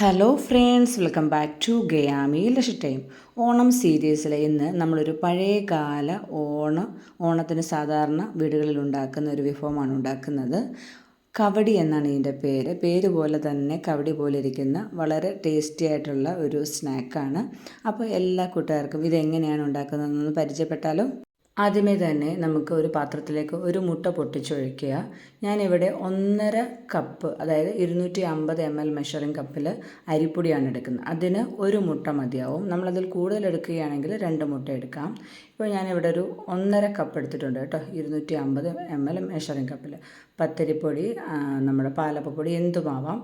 Hello friends welcome back to ഗയാമി ലക്ഷ time Onam സീരീസിൽ ഇന്ന് നമ്മളൊരു പഴയകാല ഓണ ഓണത്തിന് സാധാരണ വീടുകളിൽ ഉണ്ടാക്കുന്ന ഒരു വിഭവമാണ് ഉണ്ടാക്കുന്നത്. കവടി എന്നാണ് ഇതിന്റെ പേര്. പേര് പോലെ തന്നെ കവടി പോലെ ഇരിക്കുന്ന വളരെ ടേസ്റ്റി ആയിട്ടുള്ള ഒരു സ്നാക്കാണ് അപ്പോൾ എല്ലാ കൂട്ടുകാർക്കും ഇതെങ്ങനെയാണ് ഉണ്ടാക്കുന്നതെന്ന് പരിചയപ്പെട്ടാലോ? ആദ്യമേ തന്നെ നമുക്ക് ഒരു പാത്രത്തിലേക്ക് ഒരു മുട്ട പൊട്ടിച്ചൊഴിക്കുക. ഞാനിവിടെ ഒന്നര കപ്പ് അതായത് ഇരുന്നൂറ്റി അമ്പത് എം എൽ മെഷറിംഗ് കപ്പിൽ അരിപ്പൊടിയാണ് എടുക്കുന്നത്. അതിന് ഒരു മുട്ട മതിയാവും. നമ്മളതിൽ കൂടുതൽ എടുക്കുകയാണെങ്കിൽ രണ്ട് മുട്ട എടുക്കാം. ഇപ്പോൾ ഞാനിവിടെ ഒരു ഒന്നര കപ്പ് എടുത്തിട്ടുണ്ട് കേട്ടോ. ഇരുന്നൂറ്റി അമ്പത് എം എൽ മെഷറിംഗ് കപ്പിൽ പത്തരിപ്പൊടി നമ്മുടെ പാലപ്പപ്പൊടി എന്തുമാവാം.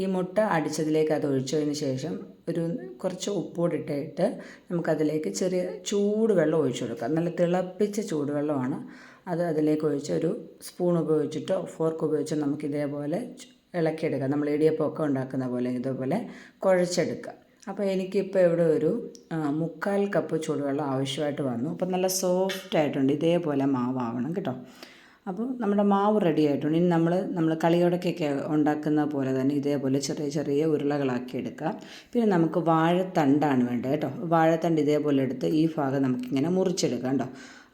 ഈ മുട്ട അടിച്ചതിലേക്ക് അത് ഒഴിച്ചതിന് ശേഷം ഒരു കുറച്ച് ഉപ്പൂടിട്ടിട്ട് നമുക്കതിലേക്ക് ചെറിയ ചൂടുവെള്ളം ഒഴിച്ചു കൊടുക്കാം. നല്ല തിളപ്പിച്ച ചൂടുവെള്ളമാണ്. അത് അതിലേക്ക് ഒഴിച്ച് ഒരു സ്പൂൺ ഉപയോഗിച്ചിട്ടോ ഫോർക്ക് ഉപയോഗിച്ചോ നമുക്ക് ഇതേപോലെ ഇളക്കിയെടുക്കാം. നമ്മൾ ഇടിയപ്പമൊക്കെ ഉണ്ടാക്കുന്ന പോലെ ഇതേപോലെ കുഴച്ചെടുക്കുക അപ്പോൾ എനിക്കിപ്പോൾ ഇവിടെ ഒരു മുക്കാൽ കപ്പ് ചൂടുവെള്ളം ആവശ്യമായിട്ട് വന്നു. അപ്പോൾ നല്ല സോഫ്റ്റ് ആയിട്ടുണ്ട് ഇതേപോലെ മാവാവണം കേട്ടോ. അപ്പോൾ നമ്മുടെ മാവ് റെഡി ആയിട്ടുണ്ട്. ഇനി നമ്മൾ നമ്മൾ കളിയോടക്കൊക്കെ ഉണ്ടാക്കുന്ന പോലെ തന്നെ ഇതേപോലെ ചെറിയ ചെറിയ ഉരുളകളാക്കി എടുക്കുക പിന്നെ നമുക്ക് വാഴത്തണ്ടാണ് വേണ്ടത് കേട്ടോ. വാഴത്തണ്ട് ഇതേപോലെ എടുത്ത് ഈ ഭാഗം നമുക്കിങ്ങനെ മുറിച്ചെടുക്കാം കേട്ടോ.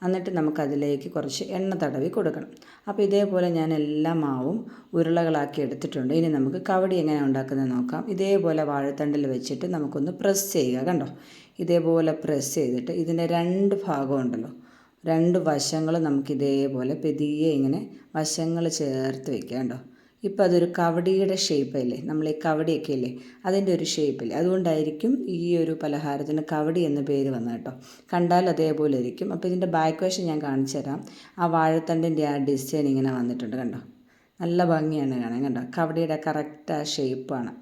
എന്നിട്ട് നമുക്കതിലേക്ക് കുറച്ച് എണ്ണ തടവി കൊടുക്കണം. അപ്പോൾ ഇതേപോലെ ഞാൻ എല്ലാ മാവും ഉരുളകളാക്കി എടുത്തിട്ടുണ്ട്. ഇനി നമുക്ക് കവടി എങ്ങനെ ഉണ്ടാക്കുന്നത് നോക്കാം. ഇതേപോലെ വാഴത്തണ്ടിൽ വെച്ചിട്ട് നമുക്കൊന്ന് പ്രസ് ചെയ്യുക കണ്ടോ? ഇതേപോലെ പ്രസ് ചെയ്തിട്ട് ഇതിന്റെ രണ്ട് ഭാഗമുണ്ടല്ലോ രണ്ട് വശങ്ങൾ നമുക്ക് ഇതേപോലെ പെതിയെ ഇങ്ങനെ വശങ്ങൾ ചേർത്ത് വെക്കാം കേട്ടോ. ഇപ്പം അതൊരു കവടിയുടെ ഷേപ്പല്ലേ നമ്മൾ ഈ കവടിയൊക്കെ അല്ലേ അതിന്റെ ഒരു ഷേപ്പില്ലേ അതുകൊണ്ടായിരിക്കും ഈ ഒരു പലഹാരത്തിന് കവടി എന്ന പേര് വന്നത് കേട്ടോ. കണ്ടാൽ അതേപോലെ ഇരിക്കും. അപ്പോൾ ഇതിന്റെ ബാക്ക് വശം ഞാൻ കാണിച്ചു തരാം. ആ വാഴത്തണ്ടിന്റെ ആ ഡിസൈൻ ഇങ്ങനെ വന്നിട്ടുണ്ട് കണ്ടോ? നല്ല ഭംഗിയാണ് കാണാൻ കണ്ടോ? കവടിയുടെ കറക്റ്റ് ആ ഷേപ്പാണ്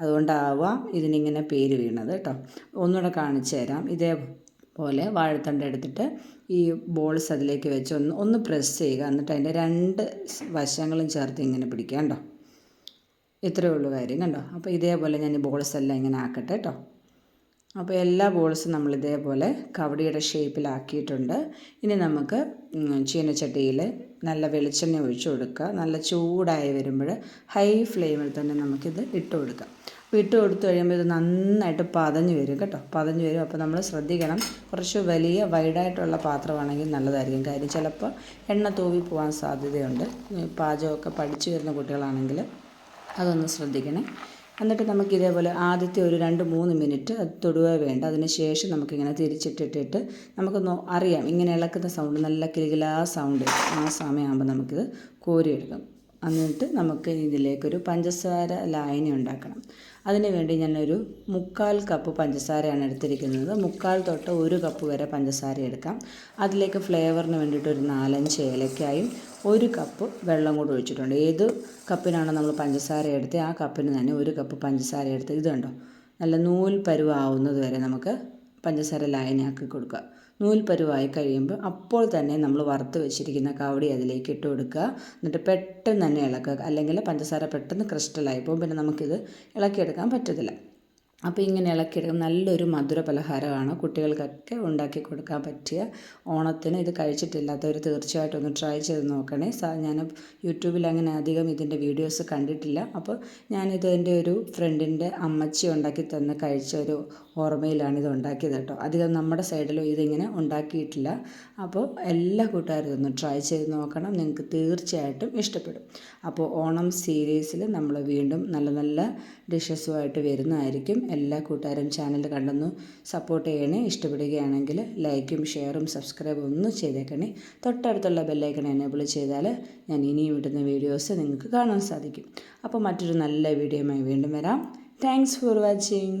അതുകൊണ്ടാവാം ഇതിനിങ്ങനെ പേര് വീണത് കേട്ടോ. ഒന്നുകൂടെ കാണിച്ചു തരാം. ഇതേ പോലെ വാഴത്തണ്ട് എടുത്തിട്ട് ഈ ബോൾസ് അതിലേക്ക് വെച്ച് ഒന്ന് ഒന്ന് പ്രസ് ചെയ്യുക. എന്നിട്ട് അതിന്റെ രണ്ട് വശങ്ങളും ചേർത്ത് ഇങ്ങനെ പിടിക്കുക കേട്ടോ ഇത്രയേ ഉള്ളൂ കാര്യം കണ്ടോ? അപ്പോൾ ഇതേപോലെ ഞാൻ ഈ ബോൾസ് എല്ലാം ഇങ്ങനെ ആക്കട്ടെ കേട്ടോ. അപ്പോൾ എല്ലാ ബോൾസും നമ്മൾ ഇതേപോലെ കവടിയുടെ ഷേപ്പിലാക്കിയിട്ടുണ്ട് ഇനി നമുക്ക് ചീനച്ചട്ടിയിൽ നല്ല വെളിച്ചെണ്ണ ഒഴിച്ചു കൊടുക്കുക. നല്ല ചൂടായി വരുമ്പോൾ ഹൈ ഫ്ലെയിമിൽ തന്നെ നമുക്കിത് ഇട്ട് കൊടുക്കാം. ഇട്ട് കൊടുത്തു കഴിയുമ്പോൾ ഇത് നന്നായിട്ട് പതഞ്ഞ് വരും കേട്ടോ. പതഞ്ഞ് വരും. അപ്പോൾ നമ്മൾ ശ്രദ്ധിക്കണം. കുറച്ച് വലിയ വൈഡായിട്ടുള്ള പാത്രമാണെങ്കിൽ നല്ലതായിരിക്കും. കാര്യം ചിലപ്പോൾ എണ്ണ തൂവി പോകാൻ സാധ്യതയുണ്ട്. പാചകമൊക്കെ പഠിച്ചു വരുന്ന കുട്ടികളാണെങ്കിൽ അതൊന്ന് ശ്രദ്ധിക്കണേ. എന്നിട്ട് നമുക്ക് ഇതേപോലെ ആദ്യത്തെ ഒരു രണ്ട് മൂന്ന് മിനിറ്റ് അത് തൊടുക വേണ്ട. അതിന് ശേഷം നമുക്കിങ്ങനെ തിരിച്ചിട്ടിട്ടിട്ട് നമുക്കൊന്ന് അറിയാം. ഇങ്ങനെ ഇളക്കുന്ന സൗണ്ട് നല്ല കിലുകിലാ സൗണ്ട് ആ സമയമാകുമ്പോൾ നമുക്കിത് കോരിയെടുക്കാം. എന്നിട്ട് നമുക്ക് ഇതിലേക്കൊരു പഞ്ചസാര ലായനി ഉണ്ടാക്കണം. അതിന് വേണ്ടി ഞാനൊരു മുക്കാൽ കപ്പ് പഞ്ചസാരയാണ് എടുത്തിരിക്കുന്നത്. മുക്കാൽ തൊട്ട് ഒരു കപ്പ് വരെ പഞ്ചസാര എടുക്കാം. അതിലേക്ക് ഫ്ലേവറിന് വേണ്ടിയിട്ട് ഒരു നാലഞ്ച് ഏലക്കായും ഒരു കപ്പ് വെള്ളം കൂടി ഒഴിച്ചിട്ടുണ്ട്. ഏത് കപ്പിനാണോ നമ്മൾ പഞ്ചസാര എടുത്ത് ആ കപ്പിന് തന്നെ ഒരു കപ്പ് പഞ്ചസാര എടുത്ത് ഇതുണ്ടോ നല്ല നൂൽ പരുവാവുന്നത് വരെ നമുക്ക് പഞ്ചസാര ലൈനാക്കി കൊടുക്കുക നൂൽ പരുവായി കഴിയുമ്പോൾ അപ്പോൾ തന്നെ നമ്മൾ വറുത്ത് വെച്ചിരിക്കുന്ന കാവടി അതിലേക്ക് ഇട്ട് കൊടുക്കുക. എന്നിട്ട് പെട്ടെന്ന് തന്നെ ഇളക്കുക. അല്ലെങ്കിൽ പഞ്ചസാര പെട്ടെന്ന് ക്രിസ്റ്റലായി പോകും. പിന്നെ നമുക്കിത് ഇളക്കിയെടുക്കാൻ പറ്റത്തില്ല. അപ്പോൾ ഇങ്ങനെ ഇളക്കിയെടുക്കും. നല്ലൊരു മധുര പലഹാരമാണ്. കുട്ടികൾക്കൊക്കെ ഉണ്ടാക്കി കൊടുക്കാൻ പറ്റിയ ഓണത്തിന് ഇത് കഴിച്ചിട്ടില്ലാത്തവർ തീർച്ചയായിട്ടും ഒന്ന് ട്രൈ ചെയ്ത് നോക്കണേ. ഞാൻ യൂട്യൂബിൽ അങ്ങനെ അധികം ഇതിന്റെ വീഡിയോസ് കണ്ടിട്ടില്ല. അപ്പോൾ ഞാനിത് എന്റെ ഒരു ഫ്രണ്ടിന്റെ അമ്മച്ചി ഉണ്ടാക്കി തന്ന് കഴിച്ച ഒരു ഓർമ്മയിലാണ് ഇത് ഉണ്ടാക്കിയത് കേട്ടോ. അധികം നമ്മുടെ സൈഡിലും ഇതിങ്ങനെ ഉണ്ടാക്കിയിട്ടില്ല. അപ്പോൾ എല്ലാ കൂട്ടുകാരും ഇതൊന്ന് ട്രൈ ചെയ്ത് നോക്കണം. നിങ്ങൾക്ക് തീർച്ചയായിട്ടും ഇഷ്ടപ്പെടും. അപ്പോൾ ഓണം സീരീസിൽ നമ്മൾ വീണ്ടും നല്ല നല്ല ഡിഷസുമായിട്ട് വരുന്നതായിരിക്കും. എല്ലാ കൂട്ടുകാരും ചാനൽ കണ്ടെന്നു സപ്പോർട്ട് ചെയ്യണേ. ഇഷ്ടപ്പെടുകയാണെങ്കിൽ ലൈക്കും ഷെയറും സബ്സ്ക്രൈബും ഒന്നും ചെയ്തേക്കണേ. തൊട്ടടുത്തുള്ള ബെല്ലൈക്കൺ എനേബിൾ ചെയ്താൽ ഞാൻ ഇനിയും ഇടുന്ന വീഡിയോസ് നിങ്ങൾക്ക് കാണാൻ സാധിക്കും. അപ്പോൾ മറ്റൊരു നല്ല വീഡിയോയുമായി വീണ്ടും വരാം. Thanks for watching